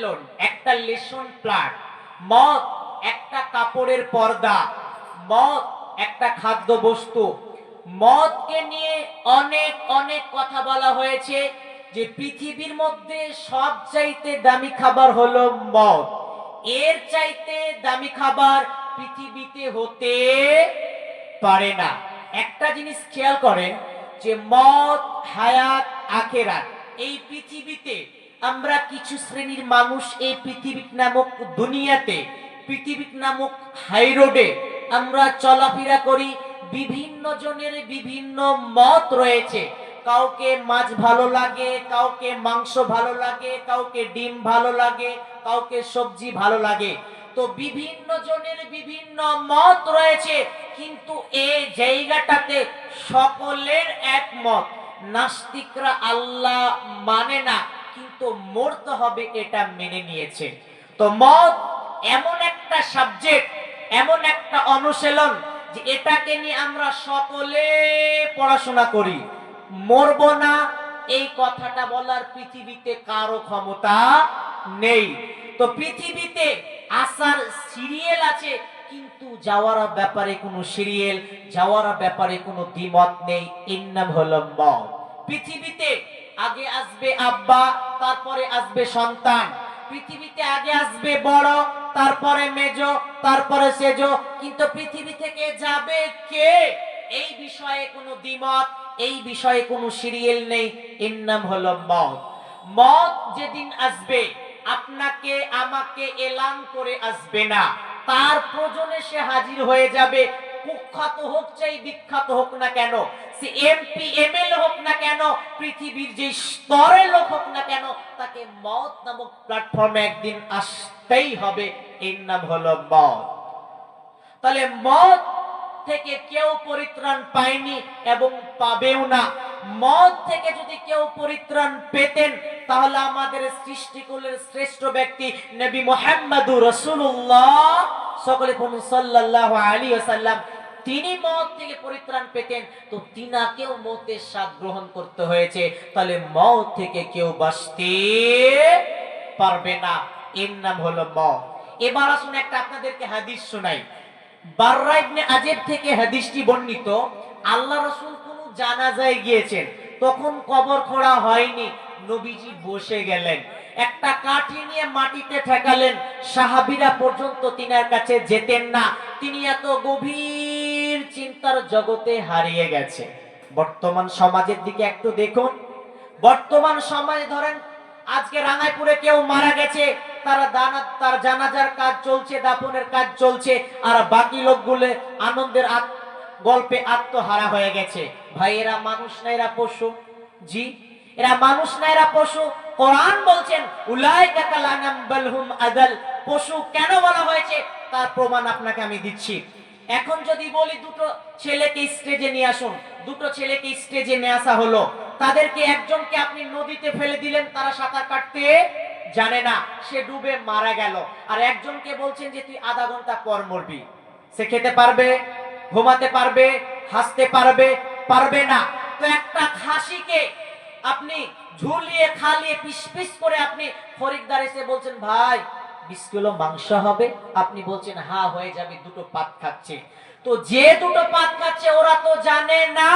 অনুশীলন একটা লেশন প্লাট, মদ একটা কাপড়ের পর্দা, মদ একটা খাদ্য বস্তু মদকে নিয়ে অনেক অনেক কথা বলা হয়েছে যে পৃথিবীর মধ্যে সব চাইতে দামি খাবার হলো মদ। এর চাইতে দামি খাবার পৃথিবীতে হতে পারে না। একটা জিনিস খেয়াল করেন যে মদ হায়াত আখেরাত, এই পৃথিবীতে আমরা কিছু শ্রেণির মানুষ এই পৃথিবী নামক দুনিয়াতে পৃথিবী নামক হাইরোডে আমরা চলাফেরা করি, বিভিন্ন জনের বিভিন্ন মত রয়েছে। কাউকে মাছ ভালো লাগে, কাউকে মাংস ভালো লাগে, কাউকে ডিম ভালো লাগে, কাউকে সবজি ভালো লাগে। তো বিভিন্ন জনের বিভিন্ন মত রয়েছে, কিন্তু এই জায়গাটাতে সকলের একমত। নাস্তিকরা আল্লাহ মানে না। কিন্তু মরতে হবে এটা মেনে নিয়েছে। তো মত এমন একটা সাবজেক্ট এমন একটা অনুশীলন যে এটাকে নিয়ে আমরা সকলে পড়াশোনা করি। মরবো না, এই কথাটা বলার পৃথিবীতে কারও ক্ষমতা নেই। তো পৃথিবীতে আসার সিরিয়াল আছে, কিন্তু যাওয়ার ব্যাপারে কোনো সিরিয়াল, যাওয়ার ব্যাপারে কোনো দ্বিমত নেই। এর নাম হলো মত পৃথিবীতে আগে আসবে আব্বা, তারপরে আসবে সন্তান। পৃথিবীতে আগে আসবে বড়, তারপরে মেজ, তারপরে সেজ। কিন্তু পৃথিবী থেকে যাবে কে? এই বিষয়ে কোনো দ্বিমত, এই বিষয়ে কোনো সিরিয়াল নেই। এর নাম হলো মত মত যেদিন আসবে, আপনাকে, আমাকে এলান করে আসবে না। তার প্রয়োজনে সে হাজির হয়ে যাবে। কুখ্যাত হোক চাই বিখ্যাত হোক না কেন সে এমপি এমএলএ হোক না কেন, পৃথিবীর যে স্তরে লোক হোক না কেন, তাকে মত নামক প্ল্যাটফর্মে একদিন আসতেই হবে। এর নাম হলো মত তাহলে মত থেকে কেউ পরিত্রাণ পায়নি এবং পাবেও না। মদ থেকে যদি কেউ পরিত্রাণ পেতেন, তাহলে আমাদের সৃষ্টিকুলের শ্রেষ্ঠ ব্যক্তি নবী মোহাম্মদুর রসুল্লাহ সকলে সাল্লাল্লাহু আলাইহি ওয়াসাল্লাম। তিনি মদ থেকে পরিত্রাণ পেতেন, তো তিনাকেও মতের স্বাদ গ্রহণ করতে হয়েছে। তাহলে মদ থেকে কেউ বাঁচতে পারবে না। এর নাম হলো মদ। এবার আসুন একটা আপনাদেরকে হাদিস শোনাই। বাররা থেকে হাদিসটি বর্ণিত, আল্লাহ রসুল কোন জানাজায় গিয়েছেন, তখন কবর খোঁড়া হয়নি। নবীজি বসে গেলেন। একটা কাঠি নিয়ে মাটিতে ঠেকালেন। সাহাবিরা পর্যন্ত তিনার কাছে যেতেন না। তিনি এত গভীর চিন্তার জগতে হারিয়ে গেছে। বর্তমান সমাজের দিকে একটু দেখুন। বর্তমান সমাজে ধরেন, আজকে রাঙাইপুরে কেউ মারা গেছে, তারা দানা তার জানাজার কাজ চলছে, দাফনের কাজ চলছে, আর বাকি লোকগুলো আনন্দের গল্পে আত্মহারা হয়ে গেছে। ভাই এরা মানুষ না, এরা পশু। জি? এরা মানুষ না, এরা পশু। কোরআন বলছেন আদাল। পশু কেন বলা হয়েছে? তার প্রমাণ আপনাকে আমি দিচ্ছি। এখন যদি বলি দুটো ছেলেকে স্টেজে নিয়ে আসুন। দুটো ছেলেকে স্টেজে নিয়ে আসা হলো। তাদেরকে একজনকে আপনি নদীতে ফেলে দিলেন, তারা সাঁতার কাটতে জানে না। সে ডুবে মারা গেল। আর একজনকে বলছেন যে, তুই আধা ঘণ্টা পর মরবি। সে খেতে পারবে, ঘুমাতে পারবে, হাসতে পারবে পারবে না। তো একটা খাসিকে আপনি ঝুলিয়ে, খালিয়ে পিস পিস করে আপনি খরিদ্দার এসে বলছেন, ভাই, বিশ কিলো মাংস হবে। আপনি বলছেন হ্যাঁ হয়ে যাবে, দুটো পাত খাচ্ছে। তো যে দুটো পাত খাচ্ছে, ওরা তো জানে না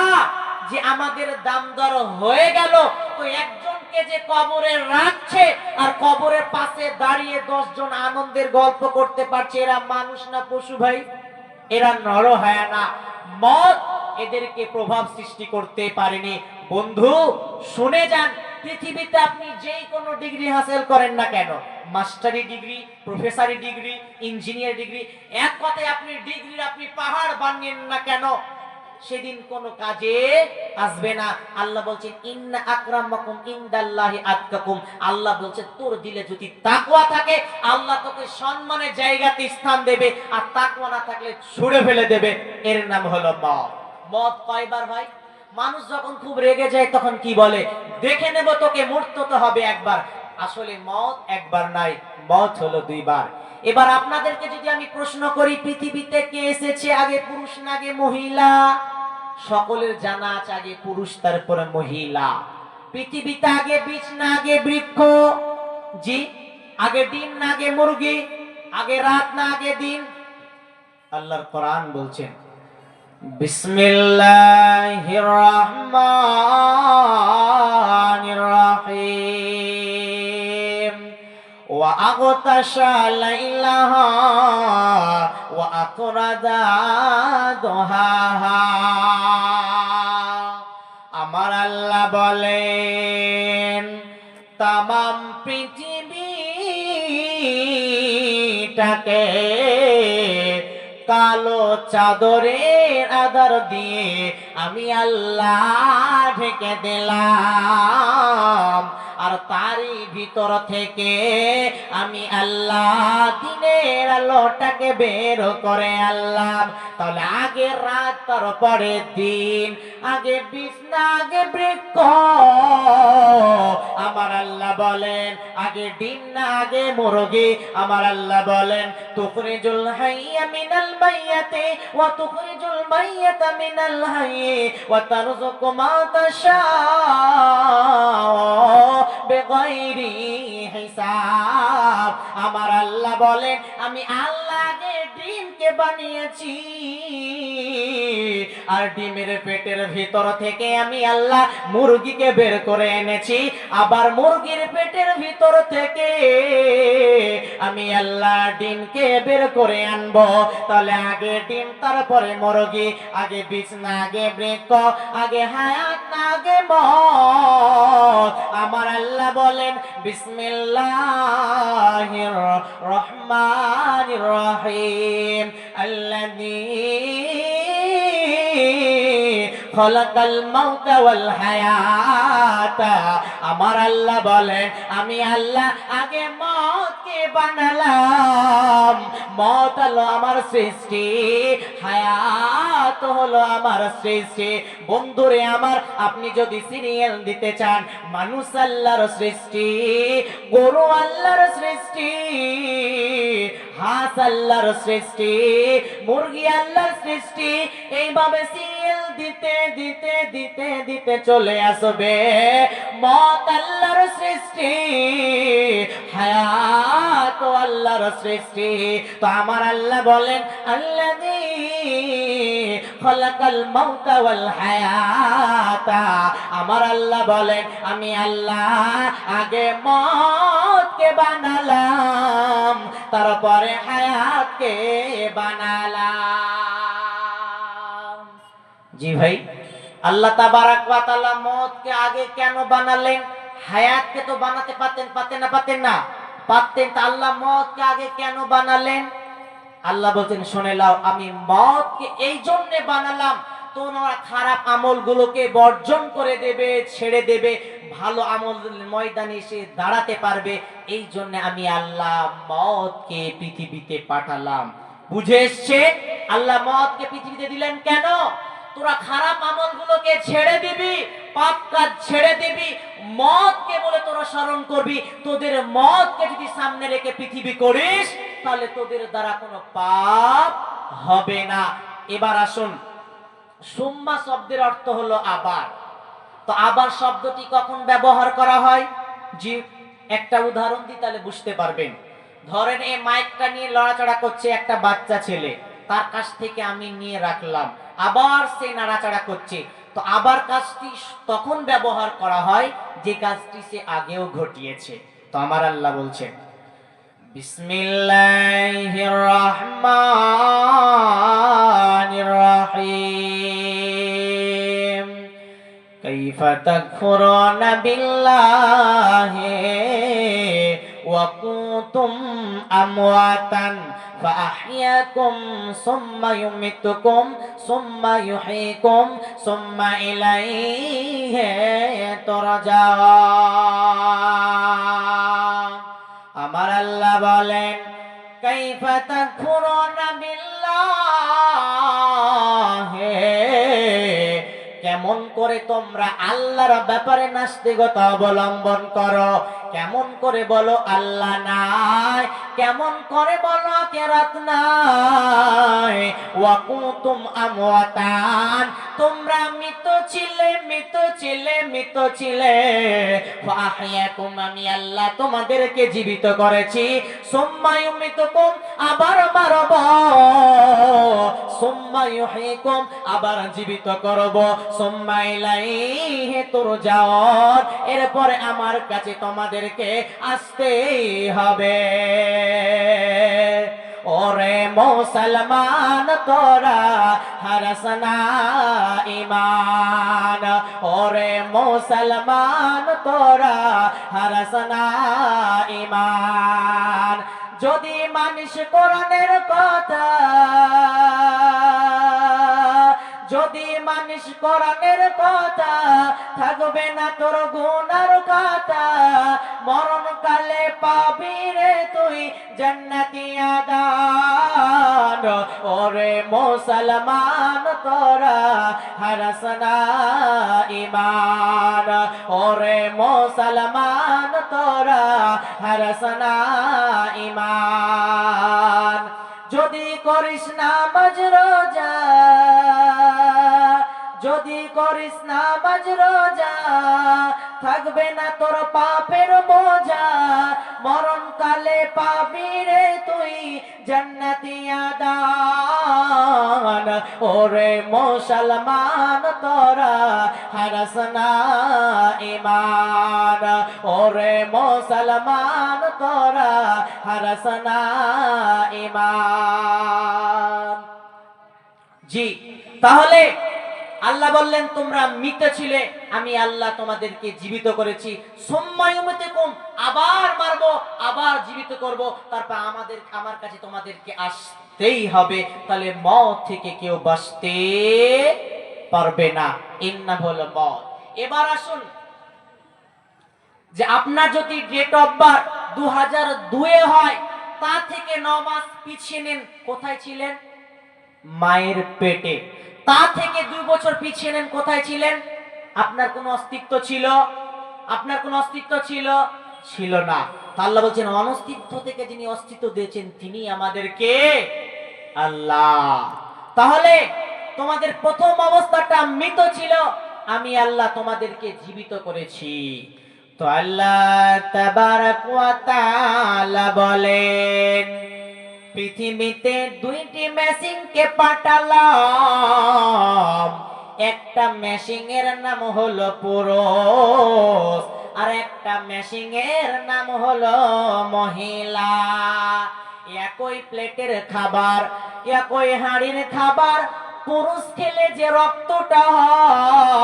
যে আমাদের দাম দর হয়ে গেল। তো একজনকে যে কবরে রাখছে আর কবরের পাশে দাঁড়িয়ে দশ জন আনন্দের গল্প করতে পারছে, এরা মানুষ না পশু ভাই? এরা নর হয় না। মদ এদেরকে প্রভাব সৃষ্টি করতে পারেনি। বন্ধু, শুনে যান, পৃথিবীতে আপনি যেই কোনো ডিগ্রি হাসিল করেন না কেন? মাস্টারি ডিগ্রি, প্রফেসারি ডিগ্রি, ইঞ্জিনিয়ার ডিগ্রি, এক কথায় আপনি ডিগ্রির আপনি পাহাড় বানিয়েন না কেন? সেদিন কোনো কাজে আসবে না। আল্লাহ বলছেন ইন্না আকরামাকুম ইনদাল্লাহি আতকাকুম। আল্লাহ বলছেন তোর দিলে যদি তাকওয়া থাকে, আল্লাহ তোকে সম্মানের জায়গাতে স্থান দেবে। আর তাকওয়া না থাকলে ছুড়ে ফেলে দেবে। এর নাম হলো মদ। মদ কয়বার ভাই? মানুষ যখন খুব রেগে যায়, তখন কি বলে? দেখে নেব তোকে, মরতে তো হবে একবার। আসলে মদ একবার নাই মদ হলো দুইবার। এবার আপনাদেরকে যদি আমি প্রশ্ন করি, পৃথিবীতে কে এসেছে আগে পুরুষ না আগে মহিলা? সকলের জানা আছে আগে পুরুষ, তারপরে মহিলা। পৃথিবীতে আগে বীজ না আগে বৃক্ষ? জি? আগে ডিম না আগে মুরগি? আগে রাত না আগে দিন? আল্লাহর কোরআন বলছেন বিসমিল্লাহির রহমানির রহিম وأغطش ليلها وأخرج ضحاها আমার আল্লাহ বলেন তামাম পৃথিবীটাকে কালো চাদরের আদর দিয়ে আমি আল্লাহ ঢেকে দিলাম। আর তারই ভিতর থেকে আমি আল্লাহ দিনের আলোটাকে বের করে আল্লাহ তাহলে আগের রাত তারপরে দিন আগে বিছনা, আগে বৃক্ষ। আমার আল্লাহ বলেন, আগে ডিম না, আগে মুরগি। আমার আল্লাহ বলেন, তুখরিজুল হাইয়া মিনাল মাইয়াতি ওয়া তুখরিজুল মাইয়াতা মিনাল হাইয়ি, ওয়া তারযুকু মা বেগাইরি হিসাব। আমার আল্লাহ বলেন, আমি আল্লাহ আগে ডিমকে বানিয়েছি। আর ডিমের পেটের ভিতর থেকে আমি আল্লাহ মুরগিকে বের করে এনেছি। আবার মুরগির পেটের ভিতর থেকে আমি আল্লাহ ডিমকে বের করে আনব। তাহলে আগে ডিম, তারপরে মুরগি, আগে বিছনা, আগে বৃক্ষ, আগে হায়াত, আগে মত আমার আল্লাহ বলেন, বিসমিল্লাহির রহমানির রহিম। আল্লাযী খলাকাল মাউতা ওয়াল হায়াতা। আমার আল্লাহ বলে আমি আল্লাহ আগে বানালাম। মত হলো আমার সৃষ্টি, হায়াত হলো আমার সৃষ্টি। বন্ধুরে আমার, আপনি যদি সিরিয়াল দিতে চান, মানুষ আল্লাহর সৃষ্টি, গরু আল্লাহর সৃষ্টি, হাঁস আল্লাহর সৃষ্টি, মুরগি আল্লাহর সৃষ্টি, এইভাবে সিরিয়াল দিতে দিতে দিতে দিতে চলে আসবে। মত আল্লাহর সৃষ্টি, হায়াত আল্লাহর সৃষ্টি। তো আমার আল্লাহ বলেন আল্লাহ খলাকাল মাউতা ওয়াল হায়াতা। আমার আল্লাহ বলেন, আমি আল্লাহ আগে মতকে বানালাম, তারপরে হায়াতকে বানালাম। জি ভাই, আল্লাহ তাবারাক ওয়া তাআলা মতকে আগে কেন বানালেন? হায়াতকে তো বানাতে পারতেন পারতেন না পারতেন না। পারতেন তা আল্লাহ মতকে আগে কেন বানালেন? আল্লাহ বলছেন, শুনে লাও, আমি মতকে এই জন্য বানালাম, তোমরা খারাপ আমলগুলোকে বর্জন করে দেবে, ছেড়ে দেবে, ভালো আমল ময়দানে এসে দাঁড়াতে পারবে, এই জন্য আমি আল্লাহ মতকে পৃথিবীতে পাঠালাম। বুঝে এসছে? আল্লাহ মতকে পৃথিবীতে দিলেন কেন? তোরা খারাপ আমলগুলোকে ছেড়ে দিবি পাপ কাজ ছেড়ে দিবি, মদকে বলে তোরা স্মরণ করবি। তোদের মদকে যদি সামনে রেখে পৃথিবী করিস, তাহলে তোদের দ্বারা কোনো পাপ হবে না। এবার আসুন, সুম্মা শব্দের অর্থ হলো আবার। তো আবার শব্দটি কখন ব্যবহার করা হয়? জি, একটা উদাহরণ দিই তাহলে বুঝতে পারবেন। ধরেন এই মাইকটা নিয়ে লড়াচড়া করছে একটা বাচ্চা ছেলে। তার কাছ থেকে আমি নিয়ে রাখলাম। আবার সে নাড়াচাড়া করছে। তো আবার কাজটি তখন ব্যবহার করা হয় যে কাজটি সে আগেও ঘটিয়েছে তো আমার আল্লাহ বলছেন বিসমিল্লাহির রহমানির রহিম كيف تكفرون بالله وكنتم أمواتا فأحياكم ثم يميتكم ثم يحييكم ثم إليه ترجعون আমার আল্লাহ বলেন كيف تكفرون بالله করে তোমরা আল্লাহর ব্যাপারে নাস্তিকতা অবলম্বন করো। কেমন করে বলো আল্লাহ নাই? কেমন করে বলো কেরাত নাই? ওয়াকুতুম আমওয়াতান। তোমরা মৃত ছিলে মৃত ছিলে মৃত ছিলে। আমি আল্লাহ তোমাদেরকে জীবিত করেছি। সুম্মা ইউমিতুকুম, আবার মারব। ইউহয়িকুম আবার জীবিত করব। ইলাইহি তুরজাউন, এরপরে আমার কাছে তোমাদেরকে আসতেই হবে। ওরে মুসলমান তোরা হরসনা ইমান ওরে মুসলমান তোরা হরসনা ইমান যদি মানুষ কোরআনের কথা যদি মানুষ কোরআনের কথা থাকবে না তোর গুনার কথা মরণ কালে পাবি রে তুই জান্নাতি আদান। ওরে মুসলমান, তোরা হারসনা ইমান ওরে মুসলমান, তোরা হারসনা ইমান যদি করিস নামাজ রোজা যদি করিস নামাজ রোজা, থাকবে না তোর পাপের বোঝা। মরণ কালে পাবি রে তুই জান্নাতি আদান। ওরে মুসলমান তোরা হারসনা ইমান ওরে মুসলমান তোরা হারসনা ইমান জি, তাহলে আল্লাহ বললেন, তোমরা মৃত ছিলে, আমি আল্লাহ তোমাদেরকে জীবিত করেছি। সম্মায়ুমতে কম আবার মারবো, আবার জীবিত করব। তারপর আমাদের, আমার কাছে তোমাদেরকে আসতেই হবে। তাহলে মত থেকে কেউ বাঁচতে পারবে না। ইন্না হলো মত এবার আসুন, যে আপনার যদি ডেট অফ বার্থ দু হাজার দুয়ে হয়, তা থেকে ন মাস পিছিয়ে নেন। কোথায় ছিলেন? মায়ের পেটে। তা থেকে দুই বছর পিছিয়ে নেন, কোথায় ছিলেন? আপনার কোনো অস্তিত্ব ছিল? আপনার কোনো অস্তিত্ব ছিল? ছিল না। আল্লাহ বলছেন, অনস্তিত্ব থেকে যিনি অস্তিত্ব দিয়েছেন, তিনি আমাদেরকে আল্লাহ। তাহলে তোমাদের প্রথম অবস্থাটা মৃত ছিল, আমি আল্লাহ তোমাদেরকে জীবিত করেছি। তো আল্লাহ বলেন পৃথিবীতে দুইটি মেশিনকে পাঠালাম। একটা মেশিনের নাম হলো পুরুষ, আর একটা মেশিনের নাম হলো মহিলা। একই প্লেটের খাবার, একই হাঁড়ির খাবার, পুরুষ খেলে যে রক্তটা হয়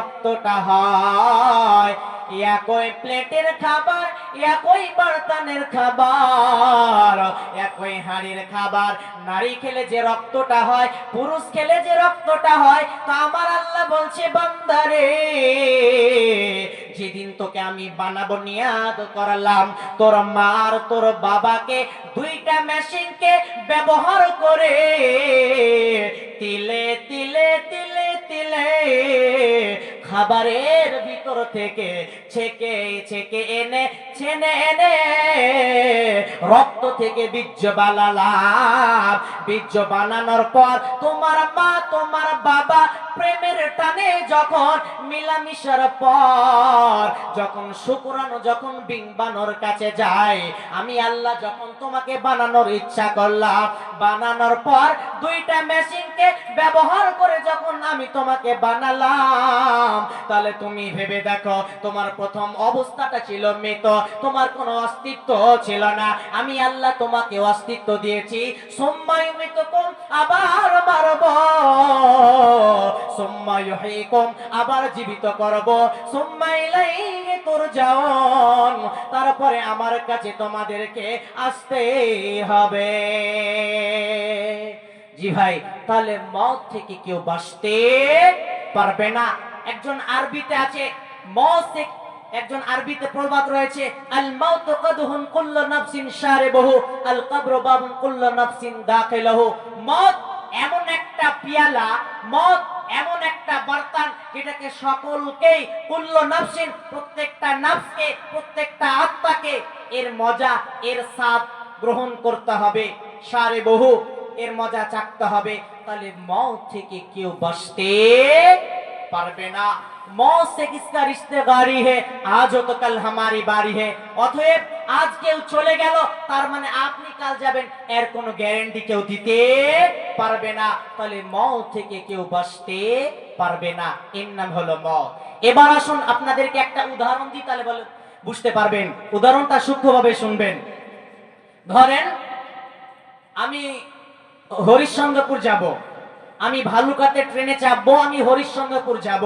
রক্তটা হয়। একই প্লেটের খাবার, একই খাবার, একই হাঁড়ির খাবার। নারী খেলে যে রক্তটা হয়, পুরুষ খেলে যে রক্তটা হয় আমার আল্লাহ বলছে বান্দারে যেদিন তোকে আমি বানাবো, নিয়াদ করালাম, তোর মার তোর বাবাকে দুইটা মেশিনকে ব্যবহার করে তিলে তিলে তিলে তিলে খাবারের ভিতর থেকে ছেকে ছেকে এনে, ছেনে এনে রক্ত থেকে বীর্য বানালাম বীর্য বানানোর পর তোমার মা, তোমার বাবা প্রেমের টানে যখন মিলামিশার পর, যখন শুকুরানো যখন বিংবানোর কাছে যায়, আমি আল্লাহ যখন তোমাকে বানানোর ইচ্ছা করলাম, বানানোর পর দুইটা মেশিনকে ব্যবহার করে যখন আমি তোমাকে বানালাম, তাহলে তুমি ভেবে দেখো, তোমার প্রথম অবস্থাটা ছিল মৃত, তোমার কোনো অস্তিত্ব ছিল না। আমি আল্লাহ তোমাকে অস্তিত্ব দিয়েছি সোম্মাই মৃত আবার মারব। সোম্মাই কম আবার জীবিত করব। সোম্মাই লাইহি তুরজাউন, তারপরে আমার কাছে তোমাদেরকে আসতে হবে। জি ভাই, তাহলে মত থেকে কেউ বাঁচতে পারবে না। একজন আরবিতে আছে মত থেকে একজন আরবিতে প্রবাদ রয়েছে, আল মাউত কদহুন কুল্লু নাফসিন শারিবহু, আল কবর বাবুন কুল্লু নাফসিন দাখিলহু। মত এমন একটা পিয়ালা, মদ, এমন একটা বর্তান যেটাকে সকলকেই, কুল্ল নাফসিন, প্রত্যেকটা নাফসকে, প্রত্যেকটা আত্মাকে এর মজা, এর স্বাদ গ্রহণ করতে হবে। সারে বহু, এর মজা চাকতে হবে। তাহলে মদ থেকে কেউ বাঁচতে পারবে না। মৌ সে কিসকা রিশতেদারি হে আজ তো কাল হামারি বাড়ি হে অতএব আজ কেউ চলে গেল তার মানে আপনি কাল যাবেন এর কোনো গ্যারান্টি কেউ দিতে পারবে না তাহলে মৌ থেকে কেউ বাঁচতে পারবে না এর নাম হলো মৌ এবার আসুন আপনাদেরকে একটা উদাহরণ দিই, তাহলে বলে বুঝতে পারবেন। উদাহরণটা সূক্ষ্মভাবে শুনবেন। ধরেন, আমি হরিশ্চন্দ্রপুর যাব। আমি ভালুকাতে ট্রেনে চাপবো, আমি হরিশ্চন্দ্রপুর যাব।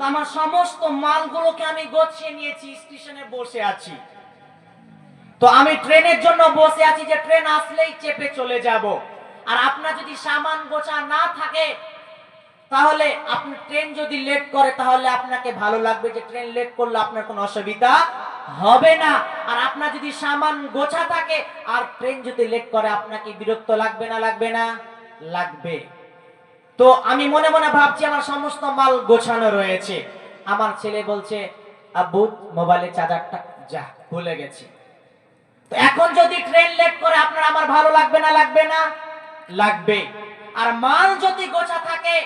আমার সমস্ত মালগুলোকে আমি গোছিয়ে নিয়েছি, স্টেশনে বসে আছি। তো আমি ট্রেনের জন্য বসে আছি যে ট্রেন আসলেই চেপে চলে যাব। আর আপনার যদি সামান গোছা না থাকে, তাহলে আপনি ট্রেন যদি লেট করে, তাহলে আপনাকে ভালো লাগবে যে ট্রেন লেট করলে আপনার কোনো অসুবিধা হবে না। আর আপনার যদি সামান গোছা থাকে, আর ট্রেন যদি লেট করে, আপনাকে বিরক্ত লাগবে না লাগবে না? লাগবে। তো আমি মনে মনে ভাবছি আমার সমস্ত মাল গোছানো রয়েছে। আমার ছেলে বলছে, আব্বু মোবাইলে চার্জারটা যা, ভুলে গেছি। তো এখন যদি ট্রেন লেট করে আপনার আমার ভালো লাগবে না লাগবে না? লাগবে। আর মাল যদি গোছা থাকে,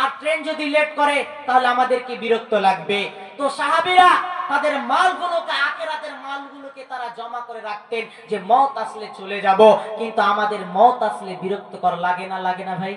আর ট্রেন যদি লেট করে, তাহলে আমাদেরকে বিরক্ত লাগবে? তো সাহাবীরা তাদের মালগুলোকে, আখেরাতের মালগুলোকে তারা জমা করে রাখতেন যে মত আসলে চলে যাব, কিন্তু আমাদের মত আসলে বিরক্ত কর লাগে না লাগে না ভাই?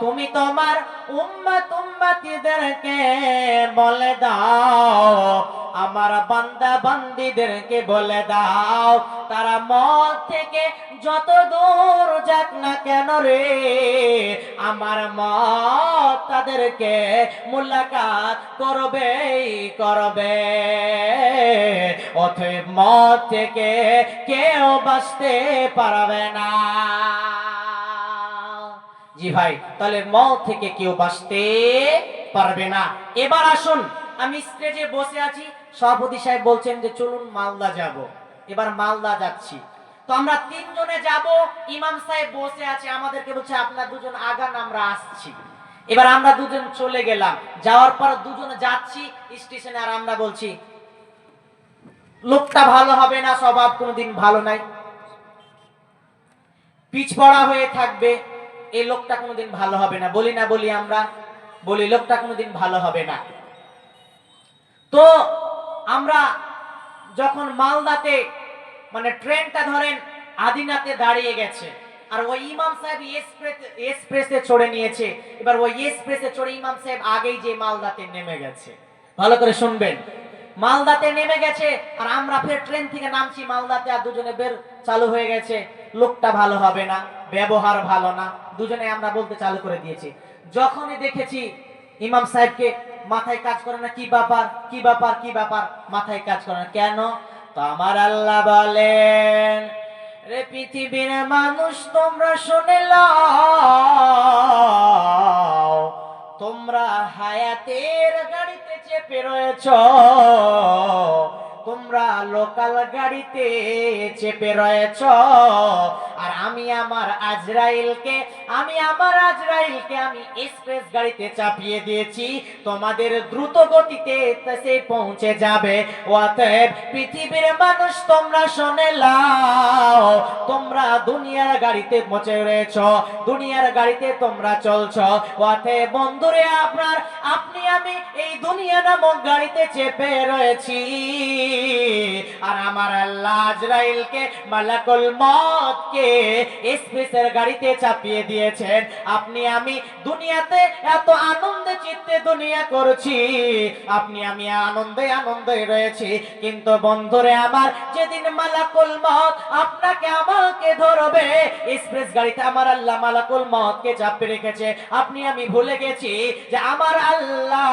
তুমি তোমার উম্মত উম্মতিদেরকে বলে দাও। আমার বান্দা বান্দিদেরকে বলে দাও। তারা মত থেকে যত দূর যাক না কেন রে, আমার মত তাদেরকে মুলাকাত করবেই করবে। অতএব মত থেকে কেউ বাঁচতে পারবে না। জি ভাই, তাহলে মল থেকে কেউ বাঁচতে পারবে না। এবার আসুন, আমি স্টেজে বসে আছি। সভাপতি সাহেব বলছেন যে চলুন মালদা যাব। এবার মালদা যাচ্ছি। তো আমরা তিনজনে যাব, ইমাম সাহেব বসে আছে, আমাদেরকে বলছে আপনার দুজন আগান, আমরা আসছি। এবার আমরা দুজন চলে গেলাম। যাওয়ার পর দুজনে যাচ্ছি স্টেশনে, আর আমরা বলছি, লোকটা ভালো হবে না, স্বভাব কোনোদিন ভালো নাই। পিছপড়া হয়ে থাকবে। এই লোকটা কোনোদিন ভালো হবে না। বলি না, বলি আমরা, বলি লোকটা কোনোদিন ভালো হবে না। তো আমরা যখন মালদাতে মানে ট্রেনটা ধরেন আদিনাতে দাঁড়িয়ে গেছে, আর ওই ইমাম সাহেব এক্সপ্রেস চড়ে নিয়েছে, এবার ওই এক্সপ্রেসে চড়ে ইমাম সাহেব আগেই যে মালদাতে নেমে গেছে। ভালো করে শুনবেন। মালদাতে নেমে গেছে, আর আমরা ফের ট্রেন থেকে নামছি মালদাতে, আর দুজনে বের চালু হয়ে গেছে, লোকটা ভালো হবে না। ব্যবহার ভালো না। দুজনে আমরা বলতে চালু করে দিয়েছি। যখনই দেখেছি ইমাম সাহেবকে মাথায় কাজ করে না, কি ব্যাপার কি ব্যাপার কি ব্যাপার, মাথায় কাজ করে না, কেন? তো আমার আল্লাহ বলেন, রে পৃথিবীর মানুষ, তোমরা শুনে তোমরা হায়াতের গাড়িতে চেপে রয়েছ, তোমরা লোকাল গাড়িতে চেপে রয়েছ আর আমি আমার আজরাইলকে, আমি আমার আজরাইলকে আমি এক্সপ্রেস গাড়িতে চাপিয়ে দিয়েছি। তোমাদের দ্রুত গতিতে সে পৌঁছে যাবে। অতএব পৃথিবীর মানুষ, তোমরা শোনে লাও তোমরা দুনিয়ার গাড়িতে পৌঁছে রয়েছ, দুনিয়ার গাড়িতে তোমরা চলছ। অতএব বন্ধুরে আপনার, আপনি আমি এই দুনিয়া নামক গাড়িতে চেপে রয়েছি। আর আমার আল্লাহ আজরাইলকে মালাকুল মতকে এক্সপ্রেসের গাড়িতে চাপিয়ে দিয়েছেন। আপনি, আমি দুনিয়াতে এত আনন্দে চিত্তে দুনিয়া করছি। আপনি, আমি আনন্দে আনন্দে রয়েছি। কিন্তু বন্ধুরে আমার, যেদিন মালাকুল মত আপনাকে আমাকে ধরবে এক্সপ্রেস গাড়িতে আমার আল্লাহ মালাকুল মতকে চাপিয়ে রেখেছে। আপনি, আমি ভুলে গেছি যে আমার আল্লাহ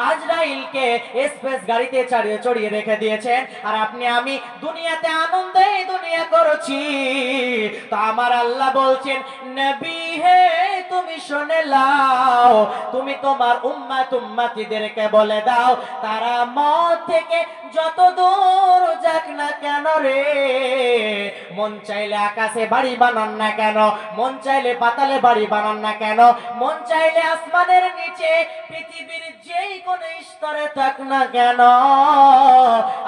আজরাইলকে এক্সপ্রেস গাড়িতে চাড়িয়ে, চড়িয়ে রেখে দিয়েছেন। আর আপনি, আমি দুনিয়াতে আনন্দে দুনিয়া করছি। তো আমার আল্লাহ বলছেন, নবী হে, তুমি শুনে লাও তুমি তোমার উম্মাত উম্মাতিদেরকে বলে দাও, তারা মত থেকে যত দূর যাক না কেন রে? মন চাইলে আকাশে বাড়ি বানান না কেন? মন চাইলে পাতালে বাড়ি বানান না কেন? মন চাইলে আসমানের নিচে পৃথিবীর যেই কোন স্তরে থাক না কেন?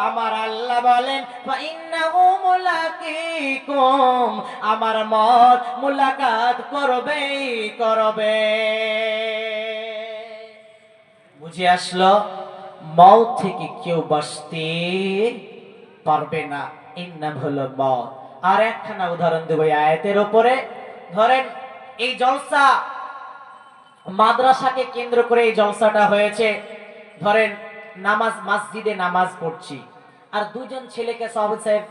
আমার আল্লাহ বলেন ফাইন্নাহু মুলাকিকুম আমার মত মুলাকাত করবেই করবে। বুঝে আসলো মত থেকে কেউ বাঁচতে পারবে না। এর নাম হলো মত আর একখানা উদাহরণ দেবো আয়াতের উপরে। ধরেন, এই জলসা মাদ্রাসাকে কেন্দ্র করে এই জলসাটা হয়েছে। ধরেন, নামাজ, মসজিদে নামাজ পড়ছি। আর দুজন ছেলেকে সাহেব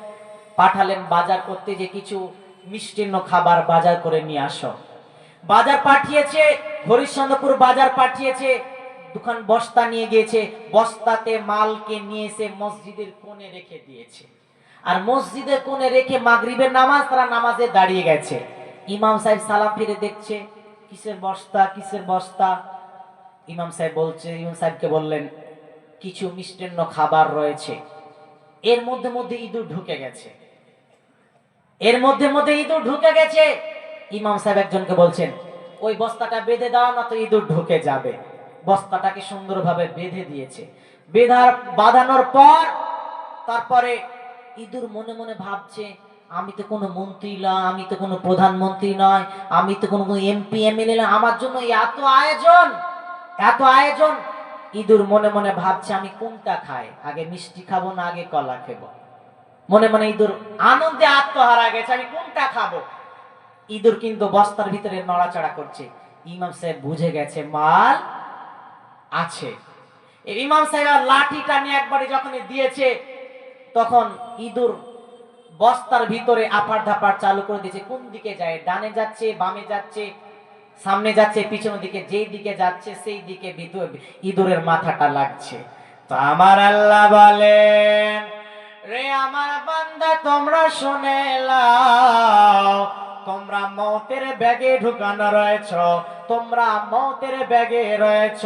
পাঠালেন বাজার করতে যে কিছু মিষ্টিন্ন খাবার বাজার করে নিয়ে আসো। বাজার পাঠিয়েছে, হরিশ্চন্দ্রপুর বাজার পাঠিয়েছে দোকান বস্তা নিয়ে গিয়েছে, বস্তাতে মালকে নিয়ে এসে মসজিদের কোণে রেখে দিয়েছে। আর মসজিদের কোণে রেখে মাগরিবের নামাজ, তারা নামাজে দাঁড়িয়ে গেছে। ইমাম সাহেব সালাম ফিরে দেখছে, কিসের বস্তা কিসের বস্তা? ইমাম সাহেব বলছে, ইমাম সাহেবকে বললেন, কিছু মিষ্টান্ন খাবার রয়েছে। এর মধ্যে মধ্যে ইঁদুর ঢুকে গেছে। এর মধ্যে মধ্যে ইঁদুর ঢুকে গেছে। ইমাম সাহেব একজনকে বলছেন, ওই বস্তাটা বেঁধে দাও, না তো ইঁদুর ঢুকে যাবে। বস্তাটাকে সুন্দরভাবে বেঁধে দিয়েছে। বেঁধার, বাঁধানোর পর তারপরে ইঁদুর মনে মনে ভাবছে, আমি তো কোনো মন্ত্রী না, আমি তো কোনো প্রধানমন্ত্রী নয়, আমি তো কোনো এমপি, এমএলএ না, আমার জন্য এত আয়োজন এত আয়োজন। ইঁদুর মনে মনে ভাবছে, আমি কোনটা খাই? আগে মিষ্টি খাব না আগে কলা খাব? মনে মনে ইঁদুর আনন্দে আত্মহারা গেছে, আমি কোনটা খাব? ইঁদুর কিন্তু বস্তার ভিতরে নড়াচড়া করছে। ইমাম সাহেব বুঝে গেছে, মাল আছে। ইমাম সাহেব আর লাঠিটা নিয়ে একবারে যখন দিয়েছে, তখন ইঁদুর বস্তার ভিতরে আপার ধাপার চালু করে দিয়েছে। কোন দিকে যায়? ডানে যাচ্ছে, বামে যাচ্ছে, সামনে যাচ্ছে, পিছনের দিকে, যেই দিকে যাচ্ছে, সেই দিকে ইঁদুরের মাথাটা লাগছে। তো আমার আল্লাহ বলেন রে আমার বান্দা, তোমরা শুনে তোমরা মৌতের ব্যাগে ঢুকানো রয়েছ। তোমরা মৌতের ব্যাগে রয়েছ।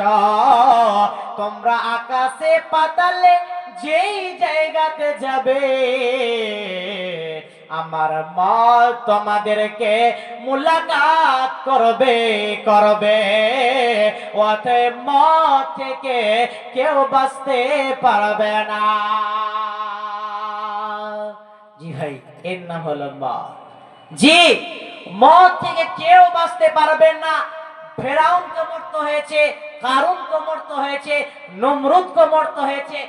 তোমরা আকাশে পাতালে যেই জায়গাতে যাবে, আমার মত তোমাদেরকে মুলাকাত করবে করবে। ওতে মত থেকে কেউ বাঁচতে পারবে না। জি ভাই, এর নাম হলো মত জি মত থেকে কেউ বাঁচতে পারবেন না। ফেরাউন কমর্ত হয়েছে কারুন কমর্ত হয়েছে নমরুদ কমর্ত হয়েছে।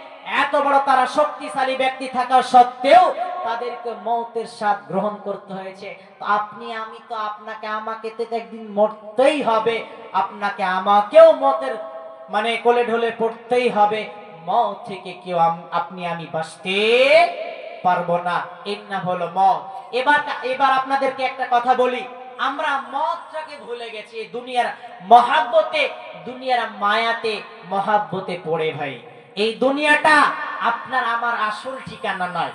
এত বড় তারা শক্তিশালী ব্যক্তি থাকা সত্ত্বেও তাদেরকে মৌতের স্বাদ গ্রহণ করতে হয়েছে। আপনি, আমি তো আপনাকে, আমাকে তো একদিন মরতেই হবে। আপনাকে, আমাকেও মতের মানে কোলে ঢলে পড়তেই হবে। মত থেকে কেউ আপনি, আমি বাঁচতে পারব না। এর নাম হলো মত এবার এবার আপনাদেরকে একটা কথা বলি। আমরা মতটাকে ভুলে গেছি। দুনিয়ার মহাব্বতে, দুনিয়ার মায়াতে মহাব্বতে পড়ে ভাই। এই দুনিয়াটা আপনার আমার আসল ঠিকানা নয়।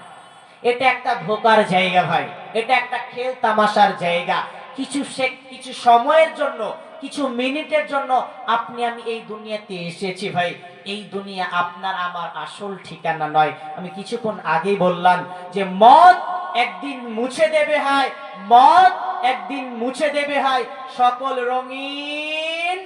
এটা একটা ধোকার জায়গা ভাই। এটা একটা খেল তামাশার জায়গা। কিছু সে কিছু সময়ের জন্য কিছু মিনিটের জন্য আপনি, আমি এই দুনিয়াতে এসেছি ভাই। এই দুনিয়া আপনার, আমার আসল ঠিকানা নয়। আমি কিছুক্ষণ আগেই বললাম যে, মদ একদিন মুছে দেবে হায়, মদ একদিন মুছে দেবে হায়। সকল রঙিন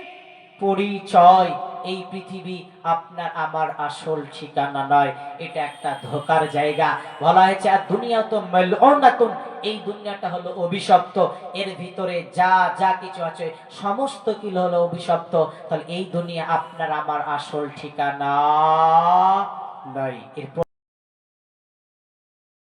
পরিচয় এই পৃথিবী আপনার আমার আসল ঠিকানা নয়। এটা একটা ধোকার জায়গা। বলা হয়েছে, আর দুনিয়া তো মেলনাতুন এই দুনিয়াটা হলো অভিশপ্ত। এর ভিতরে যা যা কিছু আছে, সমস্ত কিলো হলো অভিশপ্ত? তাহলে এই দুনিয়া আপনার আমার আসল ঠিকানা নয়। এরপর